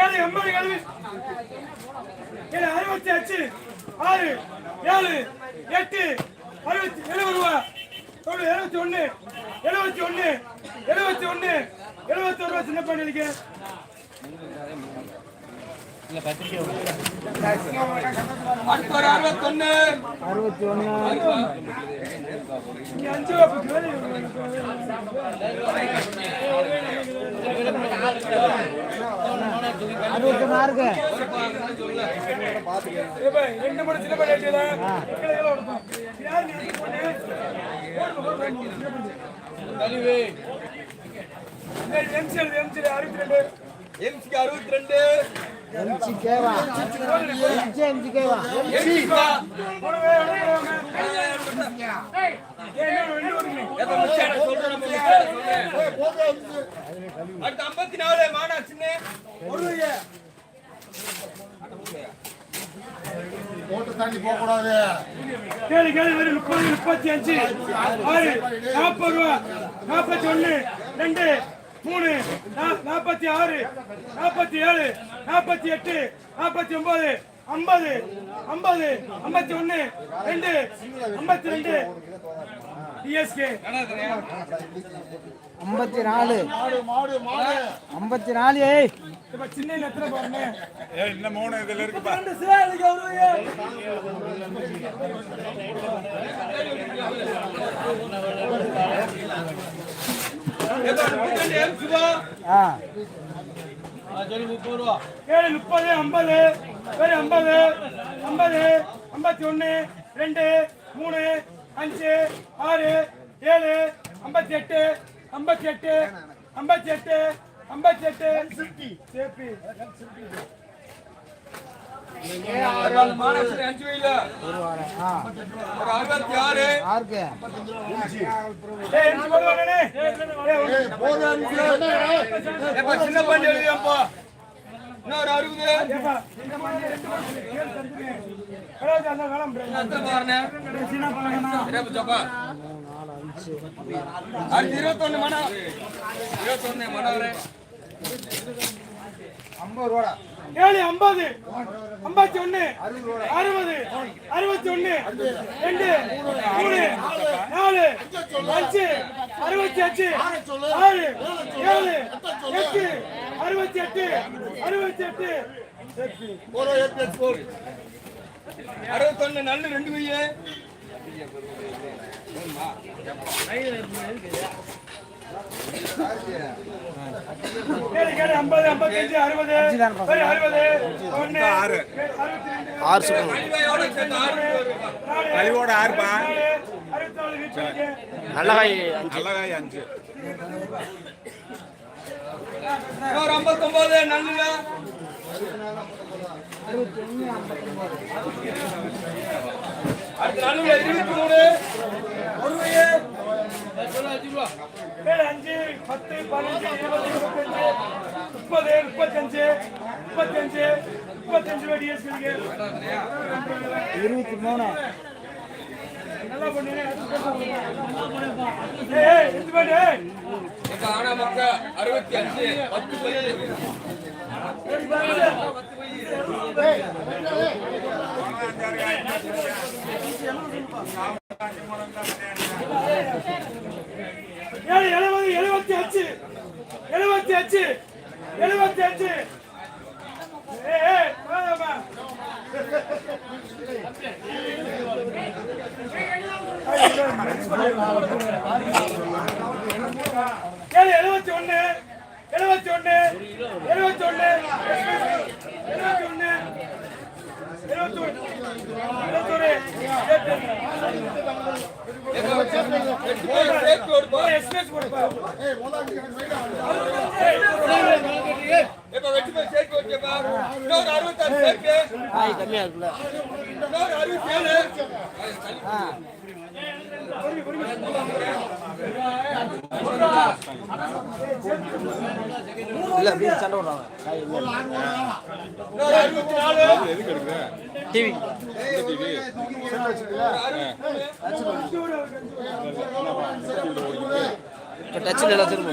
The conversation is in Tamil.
ஏழு எண்பது கல்வி ஏழு அறுபத்தி அஞ்சு ஆறு ஏழு எட்டு அறுபத்தி எழுபது ரூபா எழுபத்தி ஒண்ணு எழுபத்தி ஒண்ணு எழுபத்தி ஒண்ணு எழுபத்தி ஒரு ரூபா சின்ன பண்ணிருக்க அறுபத்தொன்னு அறுபத்தி ஒன்று இங்க அஞ்சு ரூபா போட்டு அறுபத்தி ஒன்று இருக்கு அறுபத்தி ரெண்டு. அடுத்த ஐம்பத்தி நாலு மாநாச்சுன்னு. போட்டு தாண்டி போக கூடாது கேளு கேளு வெறும் முப்பது முப்பத்தி அஞ்சு. ஆறு நாற்பது ரூபா. நாற்பத்தி ஒண்ணு ரெண்டு. மூணு நா- நாற்பத்தி ஆறு நாற்பத்தி ஏழு நாற்பத்தி எட்டு நாற்பத்தி ஒன்பது ஐம்பது ஐம்பது ஐம்பத்தி ஒண்ணு ரெண்டு ஐம்பத்தி ரெண்டு. ஐம்பத்தி நாலு. மாடு மாடு மாடு. ஐம்பத்தி நாலு சின்ன எத்தனை பாருங்க. இன்னும் மூணு இதுல இருக்குப்பா. ஏழு முப்பது ஐம்பது வேறு ஐம்பது ஐம்பது ஐம்பத்தி ஒன்று ரெண்டு மூணு அஞ்சு ஆறு ஏழு ஐம்பத்தி எட்டு ஐம்பத்தி எட்டு ஐம்பத்தி எட்டு ஐம்பத்தி எட்டு சேப்பி. சின்ன பாண்டி எழுதியப்பா. இன்னொரு அறுபது? அடுத்து இருபத்தொன்னு மணம் இருபத்தொன்னு மணம் ஐம்பது ரூபா ஏழு ஐம்பது ஐம்பத்தி ஒண்ணு அறுபது அறுபத்தி ஒண்ணு ரெண்டு மூணு நாலு அஞ்சு அறுபத்தி அஞ்சு ஆறு ஏழு எட்டு அறுபத்தி எட்டு அறுபத்தி எட்டு ஒரு அறுபத்தொன்னு நல்ல ரெண்டு வெய்ய ஆறு. கழிவோட ஆறுப்பா அஞ்சு ஐம்பத்தொன்பது நல்ல இருபத்தி மூணு ஒரு அஞ்சு பத்து பதினஞ்சு இருபது இருபத்தஞ்சு முப்பது முப்பத்தஞ்சு முப்பத்தஞ்சு முப்பத்தஞ்சு வெடி இருக்கு இருபத்தி மூணு. நல்லா பண்ணுங்க அறுபத்தி அஞ்சு பத்து எழுபது அஞ்சு எழுபத்தி அஞ்சு எழுபத்தி அஞ்சு. ஏய் ஏய் எழுபத்தி ஒண்ணு எழுபத்தி ஒண்ணு எழுபத்தி ஒண்ணு. எழுபத்தி ஒண்ணு எழுபத்தி ஒண்ணு. எக்ஸ்பிரஸ் கொடுப்பா ஏய் முதல்ல எனக்கு வைடா. இப்ப வெட்டி போய் சேர்த்து வச்சப்பா இன்னொரு அறுபத்தாறு சேர்த்து. ஆய் கம்மியா இருக்குல்ல. இன்னொரு அறுபத்தி ஏழு. ஆ. இல்ல அப்படியே சண்டை நாலு டிவி டச்சில் எல்லாம் திரும்ப.